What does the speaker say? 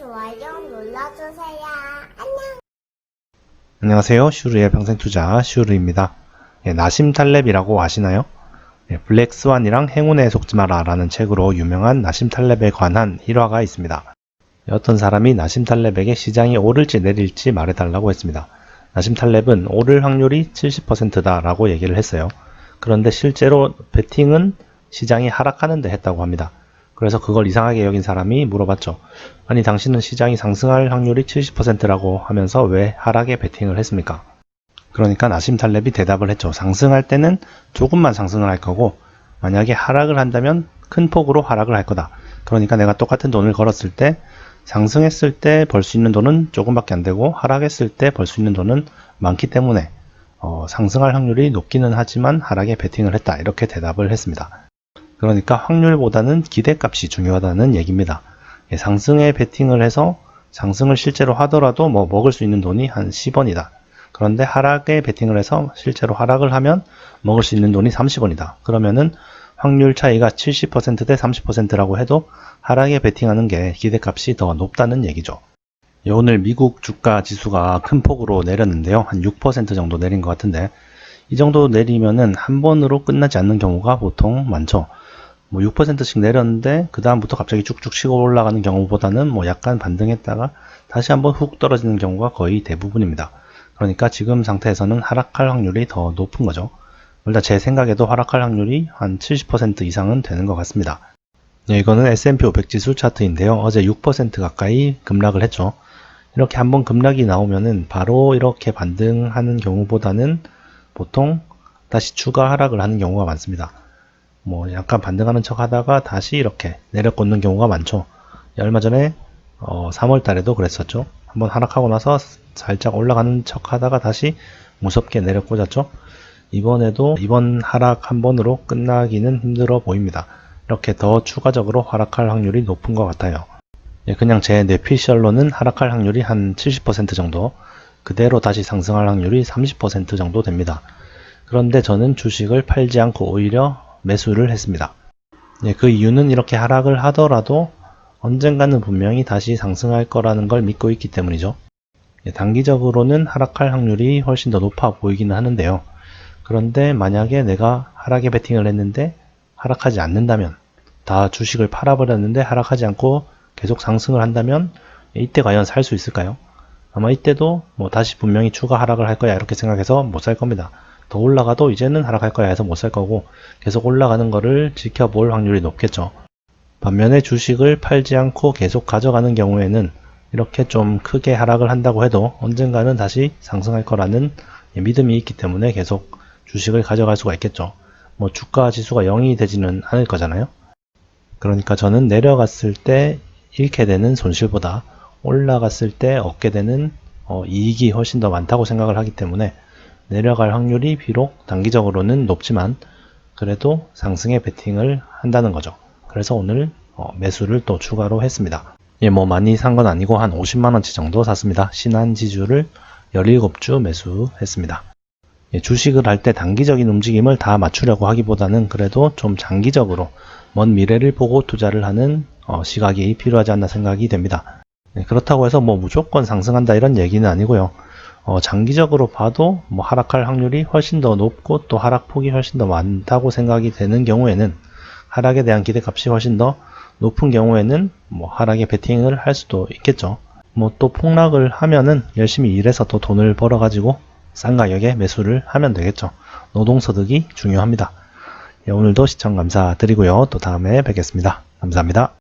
좋아요 눌러주세요. 안녕. 안녕하세요. 슈르의 평생투자 슈르입니다. 예, 나심 탈렙이라고 아시나요? 예, 블랙스완이랑 행운에 속지 마라 라는 책으로 유명한 나심 탈렙에 관한 일화가 있습니다. 어떤 사람이 나심 탈렙에게 시장이 오를지 내릴지 말해달라고 했습니다. 나심 탈렙은 오를 확률이 70%다 라고 얘기를 했어요. 그런데 실제로 베팅은 시장이 하락하는데 했다고 합니다. 그래서 그걸 이상하게 여긴 사람이 물어봤죠. 아니 당신은 시장이 상승할 확률이 70%라고 하면서 왜 하락에 베팅을 했습니까? 그러니까 나심 탈렙이 대답을 했죠. 상승할 때는 조금만 상승을 할 거고 만약에 하락을 한다면 큰 폭으로 하락을 할 거다. 그러니까 내가 똑같은 돈을 걸었을 때 상승했을 때 벌 수 있는 돈은 조금밖에 안 되고 하락했을 때 벌 수 있는 돈은 많기 때문에 어, 상승할 확률이 높기는 하지만 하락에 베팅을 했다. 이렇게 대답을 했습니다. 그러니까 확률보다는 기대값이 중요하다는 얘기입니다. 예, 상승에 베팅을 해서 상승을 실제로 하더라도 뭐 먹을 수 있는 돈이 한 10원이다. 그런데 하락에 베팅을 해서 실제로 하락을 하면 먹을 수 있는 돈이 30원이다. 그러면은 확률 차이가 70%대 30%라고 해도 하락에 베팅하는 게 기대값이 더 높다는 얘기죠. 예, 오늘 미국 주가 지수가 큰 폭으로 내렸는데요. 한 6% 정도 내린 것 같은데 이 정도 내리면은 한 번으로 끝나지 않는 경우가 보통 많죠. 뭐 6%씩 내렸는데 그 다음부터 갑자기 쭉쭉 치고 올라가는 경우보다는 뭐 약간 반등했다가 다시 한번 훅 떨어지는 경우가 거의 대부분입니다. 그러니까 지금 상태에서는 하락할 확률이 더 높은 거죠. 일단 제 생각에도 하락할 확률이 한 70% 이상은 되는 것 같습니다. 네, 이거는 S&P 500 지수 차트인데요. 어제 6% 가까이 급락을 했죠. 이렇게 한번 급락이 나오면은 바로 이렇게 반등하는 경우보다는 보통 다시 추가 하락을 하는 경우가 많습니다. 뭐 약간 반등하는 척 하다가 다시 이렇게 내려꽂는 경우가 많죠. 얼마 전에 어, 3월 달에도 그랬었죠. 한번 하락하고 나서 살짝 올라가는 척 하다가 다시 무섭게 내려꽂았죠. 이번에도 이번 하락 한 번으로 끝나기는 힘들어 보입니다. 이렇게 더 추가적으로 하락할 확률이 높은 것 같아요. 예, 그냥 제 뇌피셜로는 하락할 확률이 한 70% 정도, 그대로 다시 상승할 확률이 30% 정도 됩니다. 그런데 저는 주식을 팔지 않고 오히려 매수를 했습니다. 예, 그 이유는 이렇게 하락을 하더라도 언젠가는 분명히 다시 상승할 거라는 걸 믿고 있기 때문이죠. 예, 단기적으로는 하락할 확률이 훨씬 더 높아 보이기는 하는데요. 그런데 만약에 내가 하락에 베팅을 했는데 하락하지 않는다면 다 주식을 팔아버렸는데 하락하지 않고 계속 상승을 한다면 이때 과연 살 수 있을까요? 아마 이때도 뭐 다시 분명히 추가 하락을 할 거야 이렇게 생각해서 못 살 겁니다. 더 올라가도 이제는 하락할 거야 해서 못 살 거고 계속 올라가는 거를 지켜볼 확률이 높겠죠. 반면에 주식을 팔지 않고 계속 가져가는 경우에는 이렇게 좀 크게 하락을 한다고 해도 언젠가는 다시 상승할 거라는 믿음이 있기 때문에 계속 주식을 가져갈 수가 있겠죠. 뭐 주가 지수가 0이 되지는 않을 거잖아요. 그러니까 저는 내려갔을 때 잃게 되는 손실보다 올라갔을 때 얻게 되는 어, 이익이 훨씬 더 많다고 생각을 하기 때문에 내려갈 확률이 비록 단기적으로는 높지만 그래도 상승에 베팅을 한다는 거죠. 그래서 오늘 어, 매수를 또 추가로 했습니다. 예, 뭐 많이 산 건 아니고 한 50만원치 정도 샀습니다. 신한지주를 17주 매수했습니다. 예, 주식을 할 때 단기적인 움직임을 다 맞추려고 하기보다는 그래도 좀 장기적으로 먼 미래를 보고 투자를 하는 어, 시각이 필요하지 않나 생각이 됩니다. 예, 그렇다고 해서 뭐 무조건 상승한다 이런 얘기는 아니고요. 어, 장기적으로 봐도 뭐 하락할 확률이 훨씬 더 높고 또 하락폭이 훨씬 더 많다고 생각이 되는 경우에는 하락에 대한 기대값이 훨씬 더 높은 경우에는 뭐 하락에 베팅을 할 수도 있겠죠. 뭐 또 폭락을 하면은 열심히 일해서 또 돈을 벌어 가지고 싼 가격에 매수를 하면 되겠죠. 노동소득이 중요합니다. 예, 오늘도 시청 감사드리고요. 또 다음에 뵙겠습니다. 감사합니다.